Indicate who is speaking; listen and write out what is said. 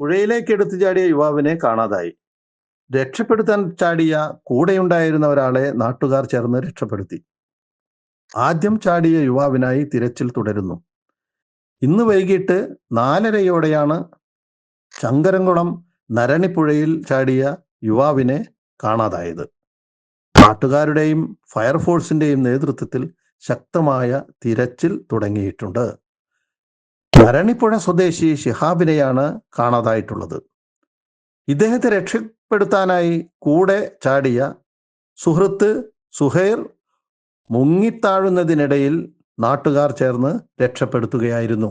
Speaker 1: പുഴയിലേക്ക് എടുത്തു ചാടിയ യുവാവിനെ കാണാതായി. രക്ഷപ്പെടുത്താൻ ചാടിയ കൂടെയുണ്ടായിരുന്ന ഒരാളെ നാട്ടുകാർ ചേർന്ന് രക്ഷപ്പെടുത്തി. ആദ്യം ചാടിയ യുവാവിനായി തിരച്ചിൽ തുടരുന്നു. ഇന്ന് വൈകിട്ട് നാലരയോടെയാണ് ശങ്കരംകുളം നരണിപ്പുഴയിൽ ചാടിയ യുവാവിനെ കാണാതായത്. നാട്ടുകാരുടെയും ഫയർഫോഴ്സിന്റെയും നേതൃത്വത്തിൽ ശക്തമായ തിരച്ചിൽ തുടങ്ങിയിട്ടുണ്ട്. ഭരണിപ്പുഴ സ്വദേശി ഷിഹാബിനെയാണ് കാണാതായിട്ടുള്ളത്. ഇദ്ദേഹത്തെ രക്ഷപ്പെടുത്താനായി കൂടെ ചാടിയ സുഹൃത്ത് സുഹൈർ മുങ്ങിത്താഴുന്നതിനിടയിൽ നാട്ടുകാർ ചേർന്ന് രക്ഷപ്പെടുത്തുകയായിരുന്നു.